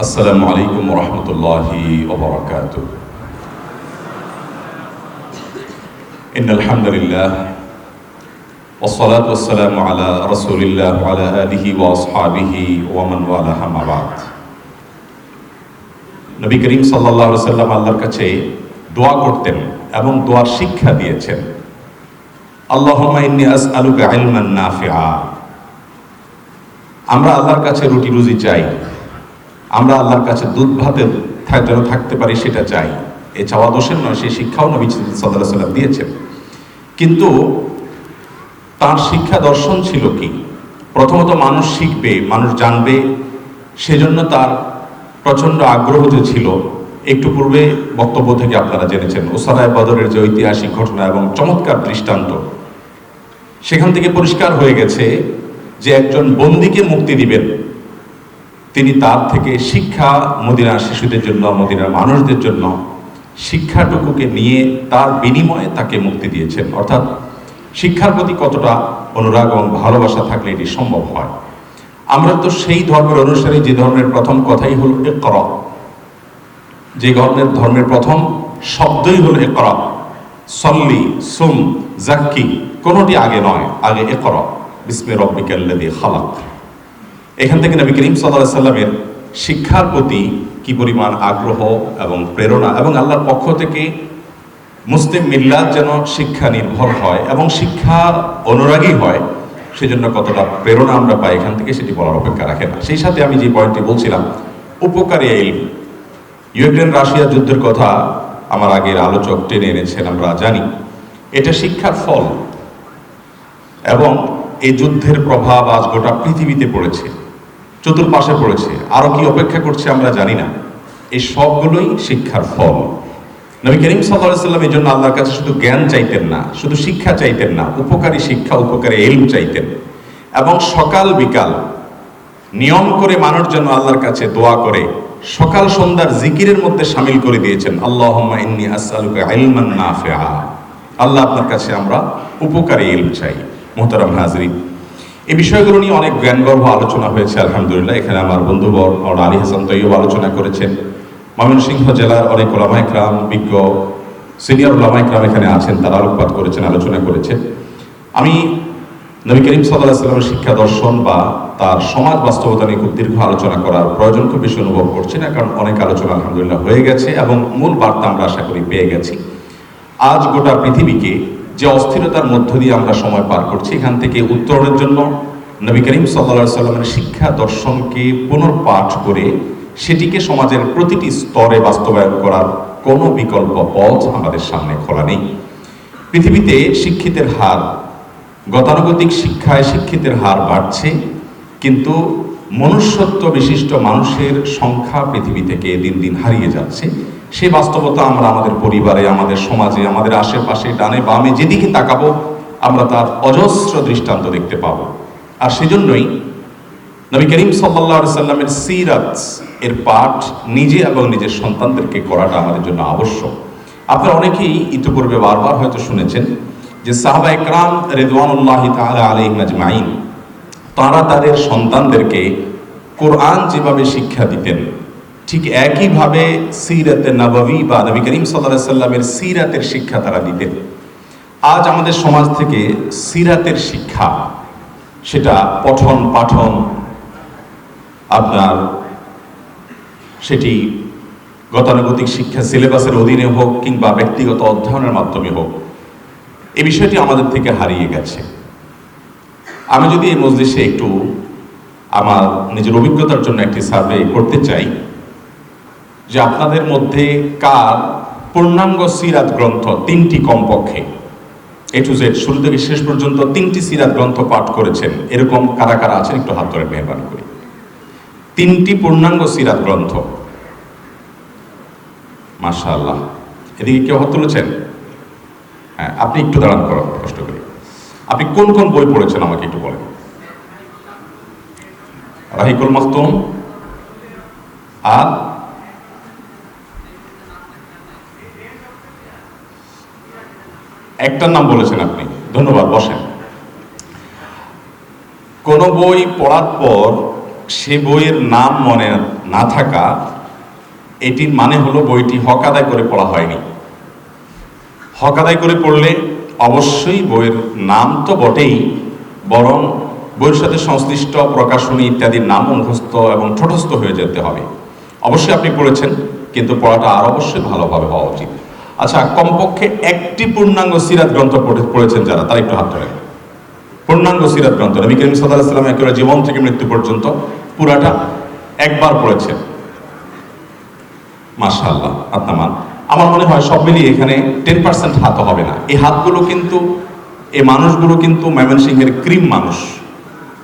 السلام عليكم ورحمة الله وبركاته إن الحمد لله والصلاة والسلام على رسول الله وعلى آله وأصحابه ومن والاه ما بعد নবী করিম সাল্লাহ সাল্লাম আল্লাহর কাছে দোয়া করতেন এবং দোয়ার শিক্ষা দিয়েছেন আল্লাহুম্মা ইন্নী আসআলুকা ইলমান নাফিআ আমরা আল্লাহর কাছে রুটি রুজি চাই আমরা আল্লাহর কাছে দুধ ভাতে যেন থাকতে পারি, সেটা চাই। এ চাওয়া দোষের নয়, সেই শিক্ষাও নবী সাল্লাহ সাল্লাম দিয়েছেন। কিন্তু তার শিক্ষা দর্শন ছিল কি? প্রথমত মানুষ শিখবে, মানুষ জানবে, সেজন্য তার প্রচণ্ড আগ্রহ যে ছিল। একটু পূর্বে বক্তব্য থেকে আপনারা জেনেছেন, ওসারায় বদরের যে ঐতিহাসিক ঘটনা এবং চমৎকার দৃষ্টান্ত, সেখান থেকে পরিষ্কার হয়ে গেছে যে একজন বন্দিকে মুক্তি দিবেন। তিনি তার থেকে শিক্ষা মদিনার শিশুদের জন্য, মদিনার মানুষদের জন্য শিক্ষাটুকুকে নিয়ে তার বিনিময়ে তাকে মুক্তি দিয়েছেন। অর্থাৎ শিক্ষার প্রতি কতটা অনুরাগ এবং ভালোবাসা থাকলে এটি সম্ভব হয়? আমরা তো সেই ধর্মের অনুসারে, যে ধর্মের প্রথম কথাই হল একর যে ধর্মের ধর্মের প্রথম শব্দই হল একর সল্লি, সুম, জাক্কি, কোনোটি আগে নয়, আগে একর বিস্মে রব্বিকাল্লাদি খালাক। এখান থেকে নবী করিম সাল্লাহ সাল্লামের শিক্ষার প্রতি কি পরিমাণ আগ্রহ এবং প্রেরণা এবং আল্লাহর পক্ষ থেকে মুসলিম মিল্লাত যেন শিক্ষা নির্ভর হয় এবং শিক্ষা অনুরাগী হয়, সেজন্য কতটা প্রেরণা আমরা পাই এখান থেকে সেটি বলার অপেক্ষা রাখে না। সেই সাথে আমি যে পয়েন্টটি বলছিলাম, উপকারী ইলম। ইউক্রেন রাশিয়া যুদ্ধের কথা আমার আগের আলোচক টেনে এনেছেন, আমরা জানি। এটা শিক্ষার ফল। এবং এই যুদ্ধের প্রভাব আজ গোটা পৃথিবীতে পড়েছে। চতুর্পাশে পড়েছে। আরও কি অপেক্ষা করছে আমরা জানি না। এই সবগুলোই শিক্ষার ফল। নবী করিম সাল্লাম এই জন্য আল্লাহর কাছে শুধু জ্ঞান চাইতেন না, শুধু শিক্ষা চাইতেন না, উপকারী শিক্ষা, উপকারী এলম চাইতেন। এবং সকাল বিকাল নিয়ম করে মানুষ যেন আল্লাহর কাছে দোয়া করে, সকাল সন্ধ্যার জিকিরের মধ্যে সামিল করে দিয়েছেন আল্লাহ আল্লাহ আপনার কাছে আমরা উপকারী ইলম চাই। মোহতারাম হাজরিন এই বিষয়গুলো নিয়ে অনেক জ্ঞানগর্ভ আলোচনা হয়েছে, আলহামদুলিল্লাহ। এখানে আমার বন্ধুবর আলী হাসান তৈব আলোচনা করেছেন। ময়মনসিংহ জেলার অনেক ওলামাইকরাম বিজ্ঞ সিনিয়র ওলামাইকরাম এখানে আছেন, তারা আলোকপাত করেছেন, আলোচনা করেছেন। আমি নবী করিম সাল্লাহ সাল্লামের শিক্ষা দর্শন বা তার সমাজ বাস্তবতা নিয়ে খুব দীর্ঘ আলোচনা করার প্রয়োজন খুব বেশি অনুভব করছি না, কারণ অনেক আলোচনা আলহামদুলিল্লাহ হয়ে গেছে এবং মূল বার্তা আমরা আশা করি পেয়ে গেছি। আজ গোটা পৃথিবীকে যে অস্থিরতার মধ্য দিয়ে আমরা সময় পার করছি, এখান থেকে উত্তরণের জন্য নবী করিম সাল্লা সাল্লামের শিক্ষা দর্শনকে পুনর্পাঠ করে সেটিকে সমাজের প্রতিটি স্তরে বাস্তবায়ন করার কোনো বিকল্প পথ আমাদের সামনে খোলা নেই। পৃথিবীতে শিক্ষিতের হার, গতানুগতিক শিক্ষায় শিক্ষিতের হার বাড়ছে, কিন্তু মনুষ্যত্ব বিশিষ্ট মানুষের সংখ্যা পৃথিবী থেকে দিন দিন হারিয়ে যাচ্ছে। সে বাস্তবতা আমরা আমাদের পরিবারে, আমাদের সমাজে, আমাদের আশেপাশে, ডানে বামে যেদিকে তাকাবো, আমরা তার অজস্র দৃষ্টান্ত দেখতে পাবো। আর সেজন্যই নবী করিম সাল্লাহ সাল্লামের সিরাত, এর পাঠ নিজে এবং নিজের সন্তানদেরকে করাটা আমাদের জন্য আবশ্যক। আপনারা অনেকেই ইতিপূর্বে বারবার হয়তো শুনেছেন যে সাহাবা একরাম রেদওয়ানুল্লাহ তাআলা আলাইহিম আজমাইন, তারা তাদের সন্তানদেরকে কোরআন যেভাবে শিক্ষা দিতেন ঠিক একইভাবে সিরাতে নববী বা নবী করিম সাল্লাহ সাল্লামের সিরাতের শিক্ষা তারা দিতেন আজ আমাদের সমাজ থেকে সিরাতের শিক্ষা, সেটা পঠন পাঠন আপনার সেটি গতানুগতিক শিক্ষা সিলেবাসের অধীনে হোক কিংবা ব্যক্তিগত অধ্যয়নের মাধ্যমে হোক, এই বিষয়টি আমাদের থেকে হারিয়ে গেছে। আমি যদি এই মজলিসে একটু আমার নিজের অভিজ্ঞতার জন্য একটি সার্ভে করতে চাই যে আপনাদের মধ্যে কার পূর্ণাঙ্গ সিরাত গ্রন্থ তিনটি কমপক্ষে এ টু জেড শুরু থেকে শেষ পর্যন্ত তিনটি সিরাত গ্রন্থ পাঠ করেছেন। এরকম কারা কারা আছেন একটু হাত ধরে মেহরবানি করি। তিনটি পূর্ণাঙ্গ সিরাত গ্রন্থ। মাশাআল্লাহ। এদিকে কেউ হাত তুলেছেন? হ্যাঁ আপনি একটু দাঁড়ান করেন কষ্ট করে। আপনি কোন কোন বই পড়েছেন আমাকে একটু বলেন। রাহিকুল মাহতুম আর একটার নাম বলেছেন আপনি। ধন্যবাদ, বসেন। কোন বই পড়ার পর সে বইয়ের নাম মনে না থাকা, এটির মানে হলো বইটি হক আদায় করে পড়া হয়নি। হক আদায় করে পড়লে অবশ্যই বইয়ের নাম তো বটেই, বরং বইয়ের সাথে সংশ্লিষ্ট প্রকাশনী ইত্যাদির নাম মুখস্থ এবং ঠোঁটস্থ হয়ে যেতে হবে। অবশ্যই আপনি পড়েছেন, কিন্তু পড়াটা আর অবশ্যই ভালোভাবে হওয়া উচিত। আচ্ছা কমপক্ষে একটি পূর্ণাঙ্গ সিরাত গ্রন্থ পড়ে- পড়েছেন যারা? তারা একটু হাত তোলেন পূর্ণাঙ্গ সিরাত গ্রন্থ। নবী করিম সাল্লাহ সাল্লাম একেবারে জীবন থেকে মৃত্যু পর্যন্ত পুরাটা একবার পড়েছেন। মাশাআল্লাহ, আপনার আমার মনে হয় সব মিলিয়ে এখানে টেন পার্সেন্ট হাত হবে না। এই হাতগুলো কিন্তু এই মানুষগুলো কিন্তু ময়মনসিংহের ক্রিম মানুষ।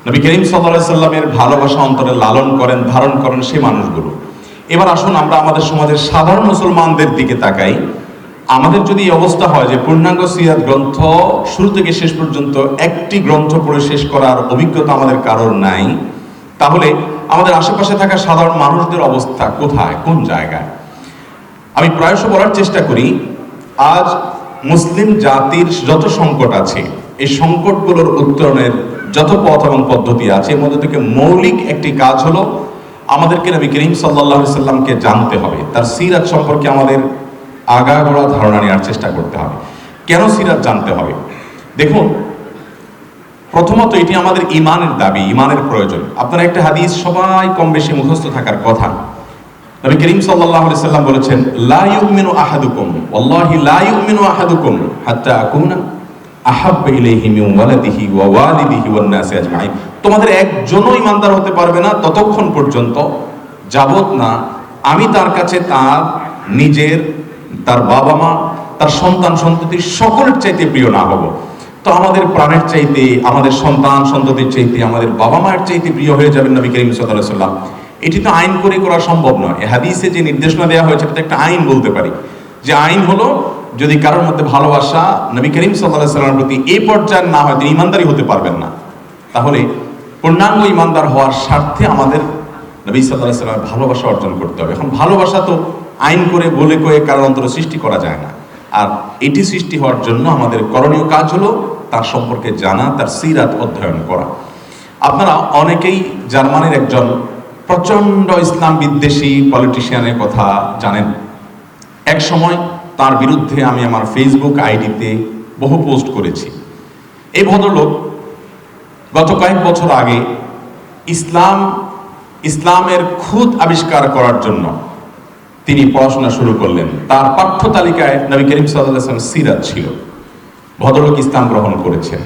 নবী করিম সাল্লাহ সাল্লামের ভালোবাসা অন্তরে লালন করেন, ধারণ করেন সেই মানুষগুলো। এবার আসুন আমরা আমাদের সমাজের সাধারণ মুসলমানদের দিকে তাকাই। আমাদের যদি এই অবস্থা হয় যে পূর্ণাঙ্গ সিরাত গ্রন্থ শুরু থেকে শেষ পর্যন্ত একটি গ্রন্থ পড়ে শেষ করার অভিজ্ঞতা আমাদের কারোর নাই, তাহলে আমাদের আশেপাশে থাকা সাধারণ মানুষদের অবস্থা কোথায়? কোন জায়গায়? আমি প্রায়শ বলার চেষ্টা করি, আজ মুসলিম জাতির যত সংকট আছে, এই সংকটগুলোর উত্তরণের যত পথ এবং পদ্ধতি আছে, এর মধ্যে থেকে মৌলিক একটি কাজ হলো, আমাদেরকে নবী করিম সাল্লাহ সাল্লামকে জানতে হবে। তার সিরাত সম্পর্কে আমাদের আগাগোড়া ধারণা নেওয়ার চেষ্টা করতে হবে। কেন সিরাত জানতে হবে? দেখুন, প্রথমত এটি আমাদের ইমানের দাবি, ইমানের প্রয়োজন। আপনার একটা হাদিস সবাই কম বেশি মুখস্থ থাকার কথা। নবী করিম সাল্লাল্লাহু আলাইহি সাল্লাম বলেছেন, লা ইউমিনু আহাদুকুম, ওয়াল্লাহি লা ইউমিনু আহাদুকুম, হাত্তা আকুনা আহাব্বা ইলাইহি মিন ওয়ালাদিহি ওয়া ওয়ালিদিহি ওয়ান নাসি আজমাইন। তোমাদের একজনও ইমানদার হতে পারবে না ততক্ষণ পর্যন্ত যাবত না, আমি তার কাছে তার নিজের তার বাবা মা, তার সন্তান সন্ততির সকলের চাইতে প্রিয় না হব। তো আমাদের প্রাণের চাইতে, আমাদের সন্তান সন্ততির চাইতে, আমাদের বাবা মায়ের চাইতে প্রিয় হয়ে যাবেন নবী করিম আলাইহি সাল্লাম এটি তো আইন করে করা সম্ভব নয়। হাদিসে যে নির্দেশনা দেওয়া হয়েছে, এটা একটা আইন বলতে পারি। যে আইন হলো, যদি কারোর মধ্যে ভালোবাসা নবী করিম সাল্লাহ সাল্লামের প্রতি এই পর্যায়ের না হয়, তিনি ইমানদারি হতে পারবেন না। তাহলে পূর্ণাঙ্গ ইমানদার হওয়ার স্বার্থে আমাদের নবী সাল্লাহ সাল্লামের ভালোবাসা অর্জন করতে হবে। এখন ভালোবাসা তো আইন করে বলে কয়ে কারোর অন্তরে সৃষ্টি করা যায় না। আর এটি সৃষ্টি হওয়ার জন্য আমাদের করণীয় কাজ হলো তার সম্পর্কে জানা, তার সিরাত অধ্যয়ন করা। আপনারা অনেকেই জার্মানির একজন প্রচণ্ড ইসলাম বিদ্বেষী পলিটিশিয়ানের কথা জানেন। এক সময় তার বিরুদ্ধে আমি আমার ফেসবুক আইডিতে বহু পোস্ট করেছি। এই ভদ্রলোক গত কয়েক বছর আগে ইসলাম, ইসলামের খুদ আবিষ্কার করার জন্য তিনি পড়াশোনা শুরু করলেন। তার পাঠ্য তালিকায় নবী করিম সাল্লাম সিরাত ছিল। ভদ্রলোক ইসলাম গ্রহণ করেছেন।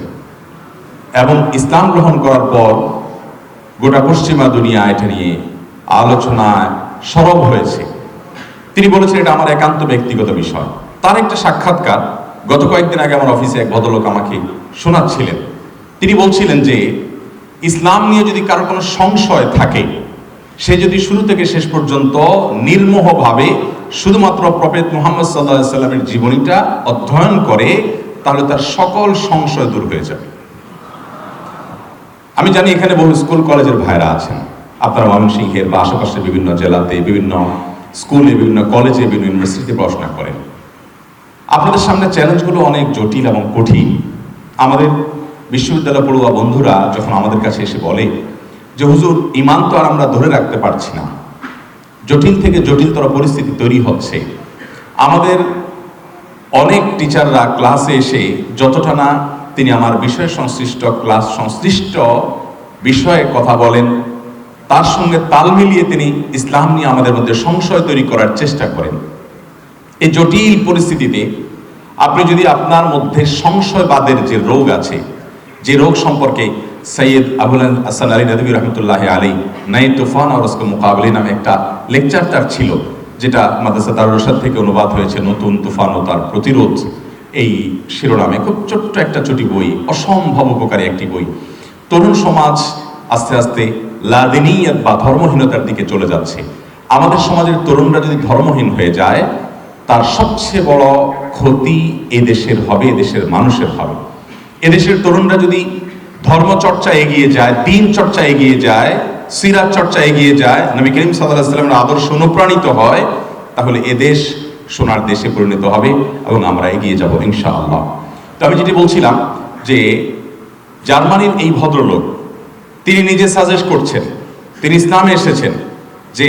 এবং ইসলাম গ্রহণ করার পর গোটা পশ্চিমা দুনিয়া এটা নিয়ে আলোচনায় সরব হয়েছে। তিনি বলেছেন, এটা আমার একান্ত ব্যক্তিগত বিষয়। তার একটা সাক্ষাৎকার গত কয়েকদিন আগে আমার অফিসে এক ভদ্রলোক আমাকে শোনাচ্ছিলেন। তিনি বলছিলেন যে, ইসলাম নিয়ে যদি কারও কোনো সংশয় থাকে সে যদি শুরু থেকে শেষ পর্যন্ত নির্মোহভাবে শুধুমাত্র প্রফেত মোহাম্মদ সাল্লাহ সাল্লামের জীবনীটা অধ্যয়ন করে, তাহলে তার সকল সংশয় দূর হয়ে যাবে। আমি জানি এখানে বহু স্কুল কলেজের ভাইরা আছেন। আপনারা ময়মনসিংহের বা আশেপাশের বিভিন্ন জেলাতে, বিভিন্ন স্কুলে, বিভিন্ন কলেজে, বিভিন্ন ইউনিভার্সিটিতে পড়াশোনা করেন। আপনাদের সামনে চ্যালেঞ্জগুলো অনেক জটিল এবং কঠিন। আমাদের বিশ্ববিদ্যালয় পড়ুয়া বন্ধুরা যখন আমাদের কাছে এসে বলে যে হুজুর ইমান তো আর আমরা ধরে রাখতে পারছি না। জটিল থেকে জটিলতর পরিস্থিতি তৈরি হচ্ছে। আমাদের অনেক টিচাররা ক্লাসে এসে যতটা না তিনি আমার বিষয় সংশ্লিষ্ট, ক্লাস সংশ্লিষ্ট বিষয়ে কথা বলেন, তার সঙ্গে তাল মিলিয়ে তিনি ইসলাম নিয়ে আমাদের মধ্যে সংশয় তৈরি করার চেষ্টা করেন। এই জটিল পরিস্থিতিতে আপনি যদি আপনার মধ্যে সংশয়বাদের যে রোগ আছে, যে রোগ সম্পর্কে সৈয়দ আবুল হাসান আলী নদী রহমতুল্লাহ আলী নাই তুফান আর উসকে মোকাবলি নামে একটা লেকচার তার ছিল, যেটা মাদ্রাসা রশাদ থেকে অনুবাদ হয়েছে নতুন তুফান ও তার প্রতিরোধ। এই শিরোনামে খুব ছোট্ট একটা চটি বই, অসম্ভব উপকারী একটি বই। তরুণ সমাজ আস্তে আস্তে লাদিনিয়ত বা ধর্মহীনতার দিকে চলে যাচ্ছে। আমাদের সমাজের তরুণরা যদি ধর্মহীন হয়ে যায়, তার সবচেয়ে বড় ক্ষতি এদেশের হবে, এদেশের মানুষের হবে। এদেশের তরুণরা যদি ধর্ম চর্চা এগিয়ে যায়, দিন চর্চা এগিয়ে যায়, সিরাত চর্চা এগিয়ে যায়, নবী করিম সাল্লাহ সাল্লামের আদর্শ অনুপ্রাণিত হয়, তাহলে এদেশ সোনার দেশে পরিণত হবে এবং আমরা এগিয়ে যাব ইনশাআল্লাহ। তো আমি যেটি বলছিলাম যে জার্মানির এই ভদ্রলোক, তিনি নিজে সাজেস্ট করছেন, তিনি ইসলামে এসেছেন যে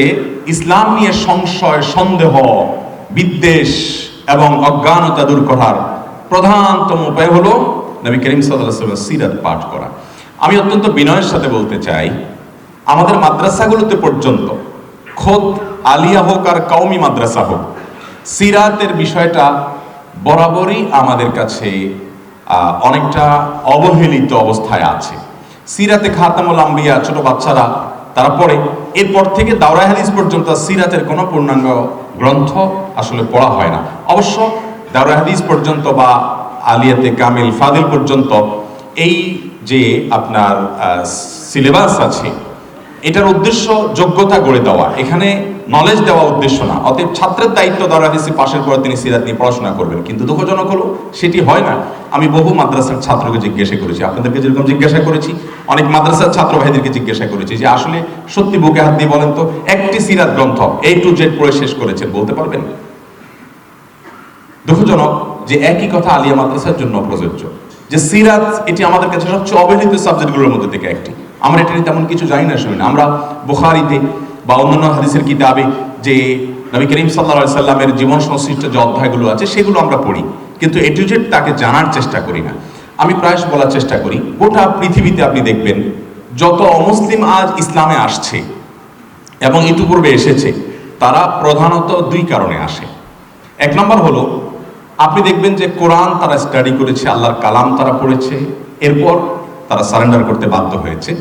ইসলাম নিয়ে সংশয়, সন্দেহ, বিদ্বেষ এবং অজ্ঞানতা দূর করার প্রধানতম উপায় হলো নবী করিম সাল্লাহ সিরাত পাঠ করা। আমি অত্যন্ত বিনয়ের সাথে বলতে চাই, আমাদের মাদ্রাসাগুলোতে পর্যন্ত খোদ আলিয়া হোক আর কওমি মাদ্রাসা হোক, সিরাতের বিষয়টা বরাবরই আমাদের কাছে অনেকটা অবহেলিত অবস্থায় আছে। সিরাতে খাতামুল আম্বিয়া, ছোট বাচ্চারা, তারা পড়ে। এরপর থেকে দাওরা হাদিস পর্যন্ত সিরাতের কোনো পূর্ণাঙ্গ গ্রন্থ আসলে পড়া হয় না। অবশ্য দাওরা হাদিস পর্যন্ত বা আলিয়াতে কামিল ফাদিল পর্যন্ত এই যে আপনার সিলেবাস আছে, এটার উদ্দেশ্য যোগ্যতা গড়ে দেওয়া। এখানে নলেজ দেওয়া উদ্দেশ্য না। অতএব ছাত্রের দায়িত্ব দ্বারা হাদিসি পাশের পর তিনি সিরাত নিয়ে পড়াশোনা করবেন। কিন্তু দুঃখজনক হলো, সেটি হয় না। আমি বহু মাদ্রাসার ছাত্রকে জিজ্ঞাসা করেছি। আপনাদেরকে যেরকম জিজ্ঞাসা করেছি, অনেক মাদ্রাসার ছাত্র ভাইদেরকে জিজ্ঞাসা করেছি যে, আসলে সত্যি বুকে হাত দিয়ে বলেন তো, একটি সিরাত গ্রন্থ এই টু জেড পড়ে শেষ করেছেন, বলতে পারবেন? দুঃখজনক যে একই কথা আলিয়া মাদ্রাসার জন্য প্রযোজ্য। যে সিরাত এটি আমাদের কাছে সবচেয়ে অবহেলিত সাবজেক্টগুলোর মধ্যে থেকে একটি। আমরা এটা তেমন কিছু জানি না, শুনি না। আমরা বুখারিতে বা অন্যান্য হাদিসের কিতাবে যে নবী করিম সাল্লা সাল্লামের জীবন সংশ্লিষ্ট যে অধ্যায়গুলো আছে, সেগুলো আমরা পড়ি। কিন্তু এ টু তাকে জানার চেষ্টা করি না। আমি প্রায়শ বলার চেষ্টা করি, গোটা পৃথিবীতে আপনি দেখবেন, যত অমুসলিম আজ ইসলামে আসছে এবং ইতিপূর্বে এসেছে, তারা প্রধানত দুই কারণে আসে। এক নম্বর হলো আপনি দেখবেন যে কোরআন তারা স্টাডি করেছে, আল্লাহর কালাম তারা পড়েছে, এরপর তারা সারেন্ডার করতে বাধ্য হয়েছে।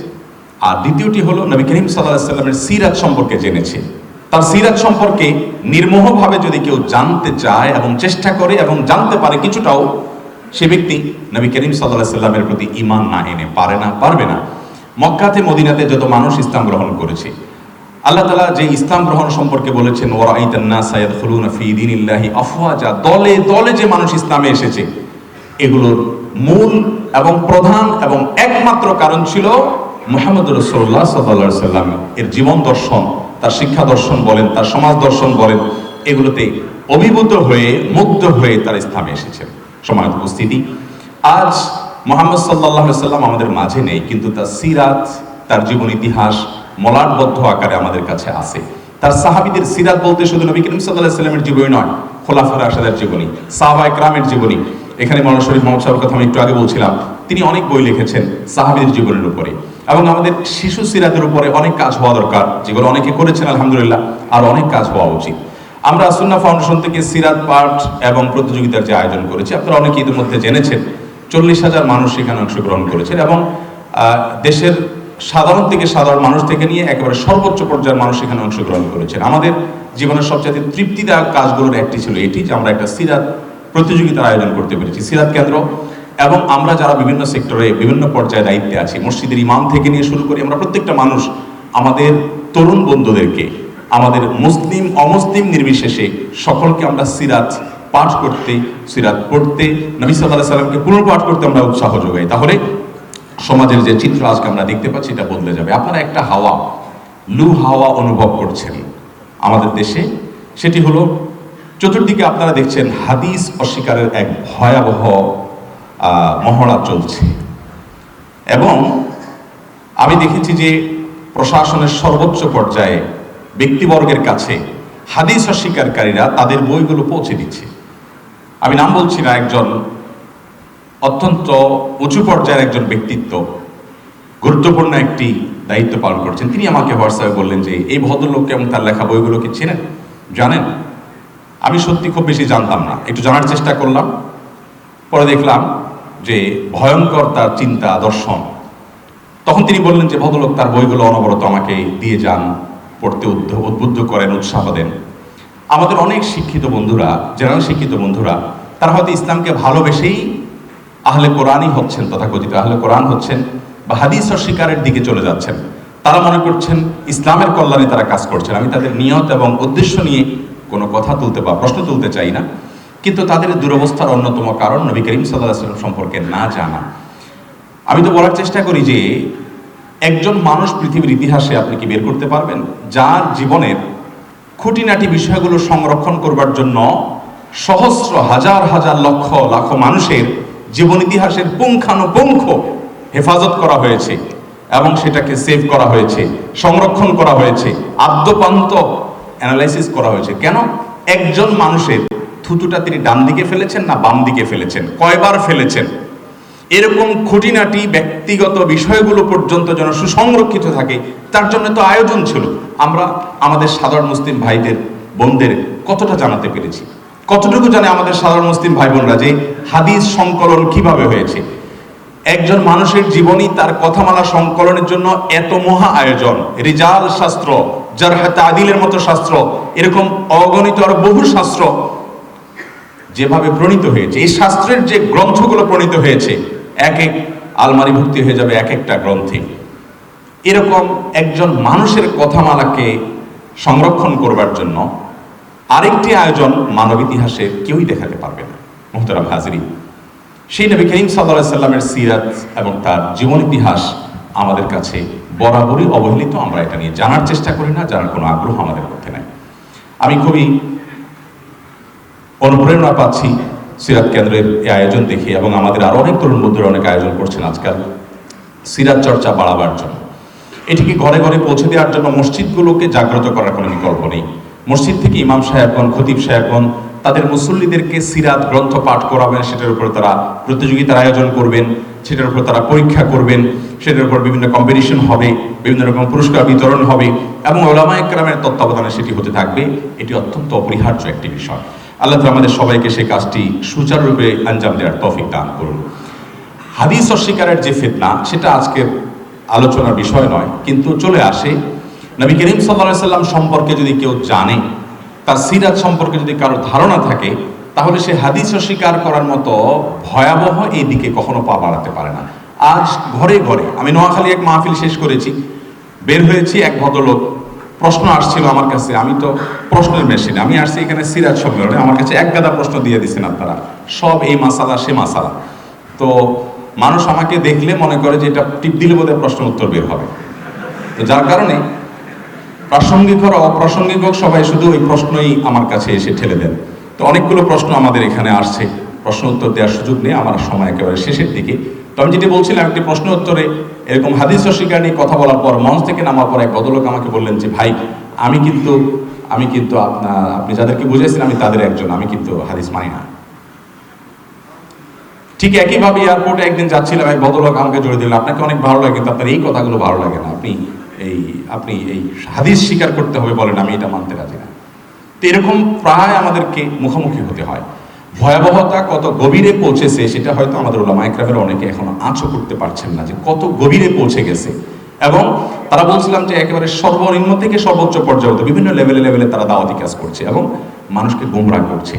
আর দ্বিতীয়টি হলো নবী করিম সাল্লাহ সাল্লামের সিরাত সম্পর্কে জেনেছে। তার সিরাজ সম্পর্কে নির্মোহভাবে যদি কেউ জানতে চায় এবং চেষ্টা করে এবং জানতে পারে কিছুটাও, সে ব্যক্তি নবী করিম সাল্লাহ সাল্লামের প্রতি ইমান না এনে পারে না, পারবে না। মক্কাতে, মদিনাতে যত মানুষ ইসলাম গ্রহণ করেছে আল্লাহ তালা যে ইসলাম গ্রহণ সম্পর্কে বলেছেন ওরাইতান্না সাইয়াদ খুলুন ফি দিনিল্লাহি আফওয়াজা। দলে দলে যে মানুষ ইসলামে এসেছে, এগুলোর মূল এবং প্রধান এবং একমাত্র কারণ ছিল মোহাম্মদ রসুল্লাহ সাল্লা সাল্লাম এর জীবন দর্শন, তার শিক্ষা দর্শন বলেন, তার সমাজ দর্শন বলেন, এগুলোতে অভিভূত হয়ে, মুগ্ধ হয়ে তার ইসলামে এসেছেন। সময় উপস্থিতি, আজ মোহাম্মদ সাল্লাহ সাল্লাম আমাদের মাঝে নেই, কিন্তু তার সিরাত, তার জীবন ইতিহাস মলাটবদ্ধ আকারে আমাদের কাছে আছে। তার সাহাবিদের সিরাত বলতে শুধু নবী করিম সাল্লাহ সাল্লামের জীবনী নয় খোলাফার আসাদের জীবনী, সাহাবা একরামের জীবনী। এখানে মৌলানা শরীফ মোহাম্মদ সাহেবের কথা আমি একটু আগে বলছিলাম, তিনি অনেক বই লিখেছেন সাহাবিদের জীবনের উপরে। এবং আমাদের শিশু সিরাতের উপরে অনেক কাজ হওয়া দরকার, যেগুলো অনেকে করেছেন, আলহামদুলিল্লাহ, আর অনেক কাজ হওয়া উচিত। আমরা সুন্না ফাউন্ডেশন থেকে সিরাত পাঠ এবং প্রতিযোগিতার যে আয়োজন করেছি, আপনারা অনেকে ইতিমধ্যে জেনেছেন, চল্লিশ হাজার মানুষ সেখানে অংশগ্রহণ করেছেন এবং দেশের সাধারণ থেকে সাধারণ মানুষ থেকে নিয়ে একেবারে সর্বোচ্চ পর্যায়ের মানুষ এখানে অংশগ্রহণ করেছেন। আমাদের জীবনের সবচেয়ে তৃপ্তিদায়ক কাজগুলোর একটি ছিল এটি যে আমরা একটা সিরাত প্রতিযোগিতার আয়োজন করতে পেরেছি, সিরাত কেন্দ্র। এবং আমরা যারা বিভিন্ন সেক্টরে বিভিন্ন পর্যায়ে দায়িত্বে আছি, মসজিদের ইমাম থেকে নিয়ে শুরু করি আমরা প্রত্যেকটা মানুষ আমাদের তরুণ বন্ধুদেরকে, আমাদের মুসলিম, অমুসলিম নির্বিশেষে সকলকে আমরা সিরাত পাঠ করতে, সিরাত পড়তে, নবী সাল্লাহ সাল্লামকে পুনর্পাঠ করতে আমরা উৎসাহ যোগাই। তাহলে সমাজের যে চিত্র আজকে আমরা দেখতে পাচ্ছি, এটা বদলে যাবে। আপনারা একটা হাওয়া, লু হাওয়া অনুভব করছেন আমাদের দেশে। সেটি হলো, চতুর্দিকে আপনারা দেখছেন হাদিস অস্বীকারের এক ভয়াবহ মহড়া চলছে। এবং আমি দেখেছি যে প্রশাসনের সর্বোচ্চ পর্যায়ে ব্যক্তিবর্গের কাছে হাদিস অস্বীকারীরা তাদের বইগুলো পৌঁছে দিচ্ছে। আমি নাম বলছি না একজন অত্যন্ত উঁচু পর্যায়ের একজন ব্যক্তিত্ব গুরুত্বপূর্ণ একটি দায়িত্ব পালন করছেন। তিনি আমাকে হোয়াটসঅ্যাপে বললেন যে, এই ভদ্রলোককে এবং তার লেখা বইগুলো কি চেনেন? জানেন। আমি সত্যি খুব বেশি জানতাম না। একটু জানার চেষ্টা করলাম। পরে দেখলাম যে ভয়ঙ্কর তার চিন্তা, দর্শন। তখন তিনি বললেন যে, ভদ্রলোক, তার বইগুলো অনবরত আমাকে দিয়ে যান, পড়তে উদ্ব- উদ্বুদ্ধ করেন, উৎসাহ দেন। আমাদের অনেক শিক্ষিত বন্ধুরা জেনারেল শিক্ষিত বন্ধুরা, তারা হয়তো ইসলামকে ভালোবেসেই আহলে কোরআনই হচ্ছেন তথাকথিত, আহলে কোরআন হচ্ছেন বা হাদিস ও শিকারের দিকে চলে যাচ্ছেন। তারা মনে করছেন ইসলামের কল্যাণে তারা কাজ করছেন। আমি তাদের নিয়ত এবং উদ্দেশ্য নিয়ে কোনো কথা তুলতে বা প্রশ্ন তুলতে চাই না, কিন্তু তাদের দুরবস্থার অন্যতম কারণ নবী করিম সাল্লাহ সাল্লাম সম্পর্কে না জানা। আমি তো বলার চেষ্টা করি যে একজন মানুষ পৃথিবীর ইতিহাসে আপনি কি বের করতে পারবেন? যার জীবনের খুঁটিনাটি বিষয়গুলো সংরক্ষণ করবার জন্য সহস্র, হাজার হাজার লক্ষ, লাখ মানুষের জীবন ইতিহাসের পুঙ্খানুপুঙ্খ হেফাজত করা হয়েছে এবং সেটাকে সেভ করা হয়েছে, সংরক্ষণ করা হয়েছে, আদ্যপান্ত অ্যানালাইসিস করা হয়েছে। কেন? একজন মানুষের থুতুটা তিনি ডান দিকে ফেলেছেন না বাম দিকে ফেলেছেন? কয়বার ফেলেছেন? এরকম খুঁটিনাটি ব্যক্তিগত বিষয়গুলো পর্যন্ত যেন সুসংরক্ষিত থাকে, তার জন্য তো আয়োজন ছিল। আমরা আমাদের সাধারণ মুসলিম ভাইদের, বোনদের কতটা জানাতে পেরেছি? কতটুকু জানে আমাদের সাধারণ মুসলিম ভাই বোনরা যে হাদিস সংকলন কীভাবে হয়েছে? একজন মানুষের জীবনী তার কথামালা সংকলনের জন্য এত মহা আয়োজন। রিজাল শাস্ত্র যার হাতে আদিলের মতো শাস্ত্র, এরকম অগণিত আর বহু শাস্ত্র যেভাবে প্রণীত হয়েছে। এই শাস্ত্রের যে গ্রন্থগুলো প্রণীত হয়েছে, এক এক আলমারি ভর্তি হয়ে যাবে এক একটা গ্রন্থে। এরকম একজন মানুষের কথামালাকে সংরক্ষণ করবার জন্য আরেকটি আয়োজন মানব ইতিহাসে কেউই দেখাতে পারবে না। মোহতারাম হাজরি, সেই নবী করিম সাল্লাহ সাল্লামের সিরাত এবং তার জীবন ইতিহাস আমাদের কাছে বরাবরই অবহেলিত, আমরা এটা নিয়ে জানার চেষ্টা করি না জানার কোনো আগ্রহ আমাদের মধ্যে নাই। আমি খুবই অনুপ্রেরণা পাচ্ছি সিরাত কেন্দ্রের এই আয়োজন দেখে এবং আমাদের আরও অনেক তরুণ বন্ধুরা অনেক আয়োজন করছেন আজকাল সিরাত চর্চা বাড়াবার জন্য। এটিকে ঘরে ঘরে পৌঁছে দেওয়ার জন্য মসজিদগুলোকে জাগ্রত করার কোনো বিকল্প নেই। মসজিদ থেকে ইমাম সাহেবগণ, খতিব সাহেবগণ, তাদের মুসল্লিদেরকে সিরাত, গ্রন্থ পাঠ করাবেন, সেটার উপরে তারা প্রতিযোগিতার আয়োজন করবেন, সেটার উপর তারা পরীক্ষা করবেন, সেটার উপর বিভিন্ন কম্পিটিশন হবে, বিভিন্ন রকম পুরস্কার বিতরণ হবে এবং ওলামা একরামের তত্ত্বাবধানে সেটি হতে থাকবে। এটি অত্যন্ত অপরিহার্য একটি বিষয়। আল্লাহ তাআলা আমাদের সবাইকে সেই কাজটি সুচারুরূপে আঞ্জাম দেওয়ার তৌফিক দান করুন। হাদিস অস্বীকারের যে ফিতনা, সেটা আজকের আলোচনার বিষয় নয়, কিন্তু চলে আসে নবী করিম সাল্লাহ সাল্লাম সম্পর্কে যদি কেউ জানে, তার সিরাত সম্পর্কে যদি কারও ধারণা থাকে, তাহলে সে হাদিস অস্বীকার করার মতো ভয়াবহ এই দিকে কখনো পা বাড়াতে পারে না। আজ ঘরে ঘরে, আমি নোয়াখালী এক মাহফিল শেষ করেছি, বের হয়েছি এক ভদ্রলোক, প্রশ্ন আসছিল আমার কাছে, আমি তো প্রশ্নের মেশিন, আমি আসছি এখানে সিরাজ সম্মেলনে, আমার কাছে এক গাদা প্রশ্ন দিয়ে দিচ্ছেন আপনারা, সব এই মাসালা, সে মাসালা। তো মানুষ আমাকে দেখলে মনে করে যে এটা টিপ দিলে বোধহয় প্রশ্ন উত্তর বের হবে। তো যার কারণে প্রাসঙ্গিক হোক অপ্রাসঙ্গিক হোক, সবাই শুধু ওই প্রশ্নই আমার কাছে এসে ঠেলে দেন। তো অনেকগুলো প্রশ্ন আমাদের এখানে আসছে। প্রশ্ন উত্তর দেওয়ার সুযোগ নেই, আমার সময় একেবারে শেষের দিকে। তো আমি যেটি বলছিলাম, একটি প্রশ্ন উত্তরে এরকম হাদিস অস্বীকার নিয়ে কথা বলার পর মঞ্চ থেকে নামার পর এক ভদ্রলোক আমাকে বললেন যে, ভাই, আমি কিন্তু আমি কিন্তু আপনার আপনি যাদেরকে বুঝেছেন, আমি তাদের একজন, আমি কিন্তু হাদিস মানি না। ঠিক একইভাবে এয়ারপোর্টে একদিন যাচ্ছিলাম, এক ভদ্রলোক আমাকে জড়িয়ে দিলেন আপনাকে অনেক ভালো লাগে, কিন্তু আপনার এই কথাগুলো ভালো লাগে না। আপনি এই, আপনি এই হাদিস স্বীকার করতে হবে বলেন, আমি এটা মানতে রাজি না। তো এরকম প্রায় আমাদেরকে মুখোমুখি হতে হয়। ভয়াবহতা কত গভীরে পৌঁছেছে, সেটা হয়তো আমাদের ওলামা একরামের অনেকে এখনও আঁচও করতে পারছেন না যে কত গভীরে পৌঁছে গেছে। এবং তারা বলছিলাম যে একেবারে সর্বনিম্ন থেকে সর্বোচ্চ পর্যায়ে বিভিন্ন লেভেলে লেভেলে তারা দাওয়াতি কাজ করছে এবং মানুষকে গোমরাহ করছে।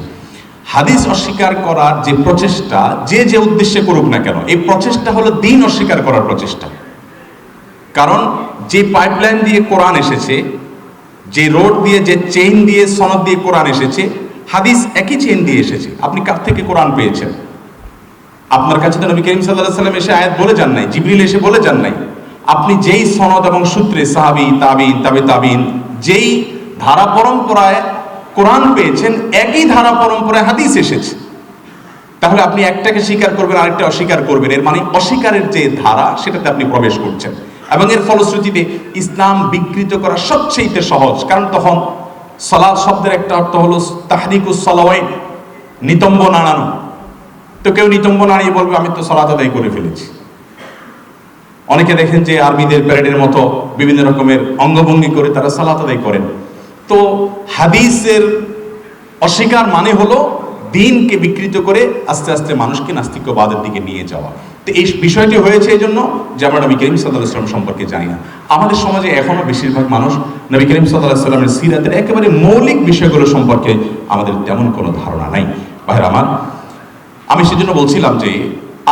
হাদিস অস্বীকার করার যে প্রচেষ্টা, যে যে উদ্দেশ্যে করুক না কেন, এই প্রচেষ্টা হলো দিন অস্বীকার করার প্রচেষ্টা। কারণ যে পাইপলাইন দিয়ে কোরআন এসেছে, যে রোড দিয়ে, যে চেইন দিয়ে, সনদ দিয়ে কোরআন এসেছে, হাদিস একই চেইন দিয়ে এসেছে। আপনি কার থেকে কোরআন পেয়েছেন? আপনার কাছে তো নবী করিম সাল্লাহ সাল্লাম এসে আয়াত বলে যান নাই, জিবরিল এসে বলে যান নাই। আপনি যেই সনদ এবং সূত্রে সাহাবি, তাবিন, তাবে তাবিন, যেই ধারা পরম্পরায় কোরআন পেয়েছেন, একই ধারা পরম্পরায় হাদিস এসেছে। তাহলে আপনি একটাকে স্বীকার করবেন, আরেকটা অস্বীকার করবেন। এর মানে অস্বীকারের যে ধারা, সেটাতে আপনি প্রবেশ করছেন। এবং এর ফলশ্রুতিতে ইসলাম বিকৃত করা সবচেয়ে সহজ। কারণ তখন সলাদ শব্দের একটা অর্থ হলো তাহরিকুস নিতম্ব নাড়ানো। তো কেউ নিতম্ব নাড়িয়ে বলবে, আমি তো সলাত আদায় করে ফেলেছি। অনেকে দেখেন যে আর্মিদের প্যারেডের মতো বিভিন্ন রকমের অঙ্গভঙ্গি করে তারা সালাত আদায় করেন। তো হাদিসের অস্বীকার মানে হলো দিনকে বিকৃত করে আস্তে আস্তে মানুষকে নাস্তিক্যবাদের দিকে নিয়ে যাওয়া। তো এই বিষয়টি হয়েছে এই জন্য যে আমরা নবী করিম সাল্লাহ ইসলাম সম্পর্কে জানি না। আমাদের সমাজে এখনও বেশিরভাগ মানুষ নবী করিম সাল্লাহ সাল্লামের সিরাতের একেবারে মৌলিক বিষয়গুলো সম্পর্কে আমাদের তেমন কোনো ধারণা নাই। ভাইয়ের আমার, আমি সেজন্য বলছিলাম যে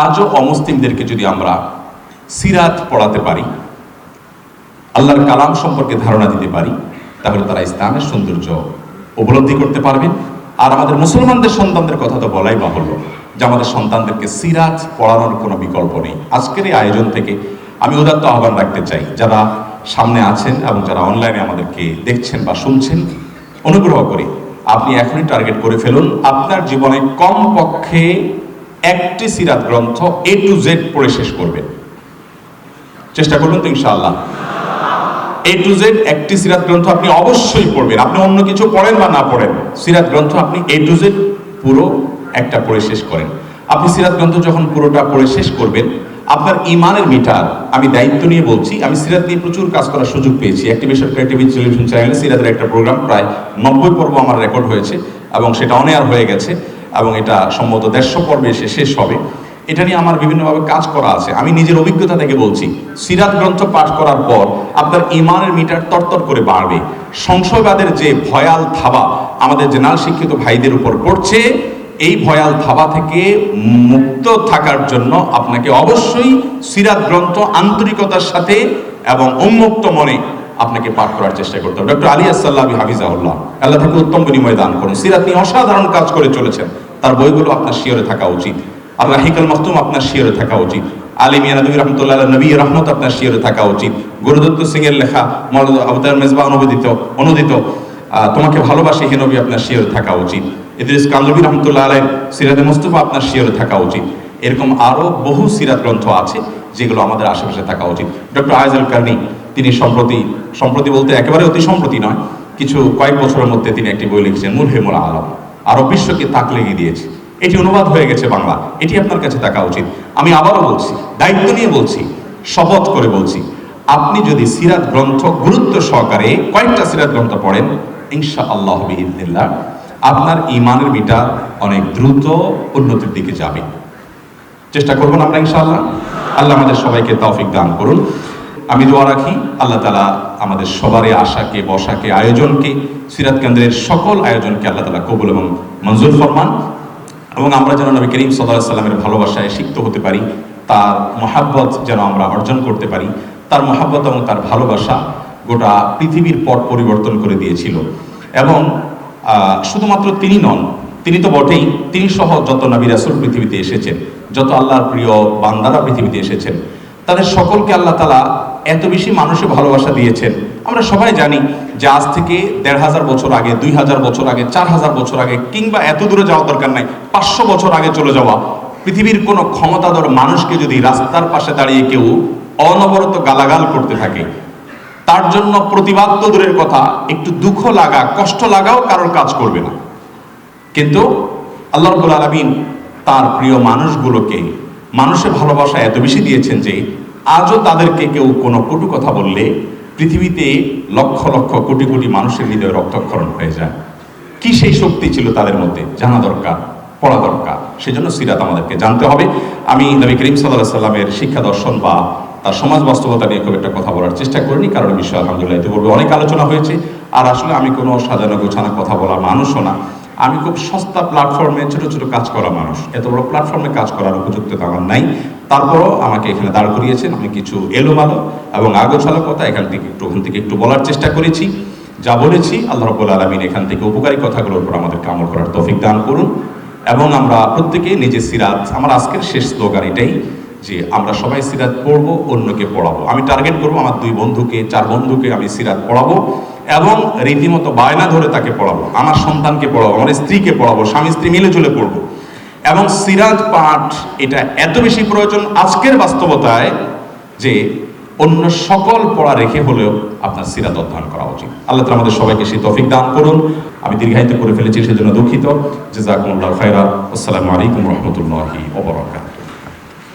আজও অমুসলিমদেরকে যদি আমরা সিরাত পড়াতে পারি, আল্লাহর কালাম সম্পর্কে ধারণা দিতে পারি, তাহলে তারা ইসলামের সৌন্দর্য উপলব্ধি করতে পারবেন। আর আমাদের মুসলমানদের সন্তানদের কথা তো বলাই বাহুল্য। যে আমাদের সন্তানদেরকে সিরাজ পড়ানোর কোনো বিকল্প নেই। আজকের এই আয়োজন থেকে আমি উদাত্ত আহ্বান রাখতে চাই, যারা সামনে আছেন এবং যারা অনলাইনে আমাদেরকে দেখছেন বা শুনছেন, অনুগ্রহ করে আপনি এখনই টার্গেট করে ফেলুন। আপনার জীবনে কম পক্ষে একটি সিরাত গ্রন্থ এ টু জেড পড়ে শেষ করবেন। চেষ্টা করবেন তো ইনশাআল্লাহ। এ টু জেড একটি সিরাত গ্রন্থ আপনি অবশ্যই পড়বেন। আপনি অন্য কিছু পড়েন বা না পড়েন সিরাত গ্রন্থ আপনি এ টু জেড পুরো একটা পড়ে শেষ করেন। আপনি সিরাত গ্রন্থ যখন পুরোটা পড়ে শেষ করবেন, আপনার ইমানের মিটার, আমি দায়িত্ব নিয়ে বলছি, আমি সিরাত নিয়ে প্রচুর কাজ করার সুযোগ পেয়েছি। একটি বেসরকারি টিভি টেলিভিশন চ্যানেলে সিরাতের একটা প্রোগ্রাম, প্রায় নব্বই পর্ব আমার রেকর্ড হয়েছে এবং সেটা অনেয়ার হয়ে গেছে এবং এটা সম্ভবত দেড়শো পর্বে এসে শেষ হবে। এটা নিয়ে আমার বিভিন্নভাবে কাজ করা আছে। আমি নিজের অভিজ্ঞতা থেকে বলছি, সিরাত গ্রন্থ পাঠ করার পর আপনার ইমানের মিটার তরতর করে বাড়বে। সংশয়বাদের যে ভয়াল থাবা আমাদের জেনারেল শিক্ষিত ভাইদের উপর পড়ছে এই ভয়াল থাবা থেকে মুক্ত থাকার জন্য আপনাকে অবশ্যই সিরাত গ্রন্থ আন্তরিকতার সাথে এবং উন্মুক্ত মনে আপনাকে পাঠ করার চেষ্টা করতে হবে। ডক্টর আলী আসাল্লাহ হাফিজাউল্লাহ আল্লাহ থেকে উত্তম বিনিময় দান করুন। সিরাত নিয়ে অসাধারণ কাজ করে চলেছেন। তার বইগুলো আপনার শিয়রে থাকা উচিত। আল্লাহ হিকাল মখতুম আপনার শিয়রে থাকা উচিত। আলী মিয়া নবী রহমতুল্লাহ নবী রহমত আপনার শিয়রে থাকা উচিত। গুরুদত্ত সিং এর লেখা মরদ আবতার মেজবা অনুবাদিত অনুদিত তোমাকে ভালোবাসি হে নবী আপনার শিয়রে থাকা উচিত। ইদ্রিস কান্দবী রহমতুল্লাহ আলাই সিরাতে মুস্তফা আপনার শিয়রে থাকা উচিত। এরকম আরও বহু সিরাত গ্রন্থ আছে যেগুলো আমাদের আশেপাশে থাকা উচিত। ডক্টর আয়জাল কার্নি, তিনি সম্প্রতি সম্প্রতি বলতে একেবারে অতি সম্প্রতি নয়, কিছু কয়েক বছরের মধ্যে তিনি একটি বই লিখেছেন মুলহেমুল আলম। আরও বিশ্বকে তাক লেগে দিয়েছে। এটি অনুবাদ হয়ে গেছে বাংলা। এটি আপনার কাছে থাকা উচিত। আমি আবারও বলছি, দায়িত্ব নিয়ে বলছি, শপথ করে বলছি, আপনি যদি সিরাত গ্রন্থ গুরুত্ব সহকারে কয়েকটা সিরাত গ্রন্থ পড়েন ইনশা আল্লাহ আপনার ইমানের মিটার অনেক দ্রুত উন্নতির দিকে যাবে। চেষ্টা করবেন আমরা ইনশাআল্লাহ। আল্লাহ আমাদের সবাইকে তৌফিক দান করুন। আমি দোয়া রাখি, আল্লাহ তালা আমাদের সবারই আশাকে বসাকে আয়োজনকে, সিরাত কেন্দ্রের সকল আয়োজনকে আল্লাহ তালা কবুল এবং মঞ্জুর ফরমান। এবং আমরা যেন নবী করিম সাল্লাহ সাল্লামের ভালোবাসায় সিক্ত হতে পারি, তার মহাব্বত যেন আমরা অর্জন করতে পারি, তার মহাব্বত এবং তার ভালোবাসা গোটা পৃথিবীর পট পরিবর্তন করে দিয়েছিল। এবং শুধুমাত্র তিনি নন, তিনি তো বটেই, তিনি সহ যত নবী রাসুল পৃথিবীতে এসেছেন, যত আল্লাহর প্রিয় বান্দারা পৃথিবীতে এসেছেন, তাদের সকলকে আল্লাহ তালা এত বেশি মানুষে ভালোবাসা দিয়েছেন। আমরা সবাই জানি যে আজ থেকে দেড় হাজার বছর আগে, দুই হাজার বছর আগে, চার হাজার বছর আগে, কিংবা এত দূরে যাওয়ার দরকার নাই, পাঁচশো বছর আগে চলে যাওয়া, পৃথিবীর কোনো ক্ষমতাধর মানুষকে যদি রাস্তার পাশে দাঁড়িয়ে কেউ অনবরত গালাগাল করতে থাকে তার জন্য প্রতিবাদ তো দূরের কথা। একটু দুঃখ লাগা, কষ্ট লাগাও, কারোর কাজ করবে না। কিন্তু আল্লাহ রবুল আলমিন তার প্রিয় মানুষগুলোকে মানুষের ভালোবাসা এত বেশি দিয়েছেন যে, আজও তাদেরকে কেউ কোনো কটু কথা বললে পৃথিবীতে লক্ষ লক্ষ কোটি কোটি মানুষের হৃদয়ে রক্তক্ষরণ হয়ে যায়। কি সেই শক্তি ছিল তাদের মধ্যে? জানা দরকার, পড়া দরকার। সেজন্য সিরাত আমাদেরকে জানতে হবে। আমি নবী করিম সাল্লাহ সাল্লামের শিক্ষা দর্শন বা তার সমাজ বাস্তবতা নিয়ে খুব একটা কথা বলার চেষ্টা করিনি, কারণ বিষয় বিষয়ে আলহামদুলিল্লাহ ইতিপূর্বে অনেক আলোচনা হয়েছে। আর আসলে আমি কোনো সাজানো গোছানো কথা বলা মানুষও না। আমি খুব সস্তা প্ল্যাটফর্মে ছোট ছোট কাজ করা মানুষ। এত বড় প্ল্যাটফর্মে কাজ করার উপযুক্ততা আমার নাই। তারপরও আমাকে এখানে দাঁড় করিয়েছেন আমি কিছু এলোমালো এবং আগোছালো কথা এখান থেকে একটু, ওখান থেকে একটু বলার চেষ্টা করেছি। যা বলেছি আল্লাহ রব্বুল আলমিন এখান থেকে উপকারী কথাগুলোর উপর আমাদেরকে আমল করার তফিক দান করুন। এবং আমরা প্রত্যেকে নিজের সিরাত, আমার আজকের শেষ স্লোগান এটাই যে আমরা সবাই সিরাত পড়ব, অন্যকে পড়াবো। আমি টার্গেট করব আমার দুই বন্ধুকে, চার বন্ধুকে আমি সিরাত পড়াবো এবং রীতিমতো বায়না ধরে তাকে পড়াবো, আমার সন্তানকে পড়াবো, আমার স্ত্রীকে পড়াবো, স্বামী স্ত্রী মিলে চলে পড়ব। এবং সিরাত পাঠ এটা এত বেশি প্রয়োজন আজকের বাস্তবতায় যে অন্য সকল পড়া রেখে হলেও আপনার সিরাত অধ্যয়ন করা উচিত। আল্লাহ তালা আমাদের সবাইকে সেই তফিক দান করুন। আমি দীর্ঘায়িত করে ফেলেছি, সেজন্য দুঃখিত। জেজাকুমুল্লাহ খায়রা আসসালামু আলাইকুম রহমতুল্লাহি ওবরাকাত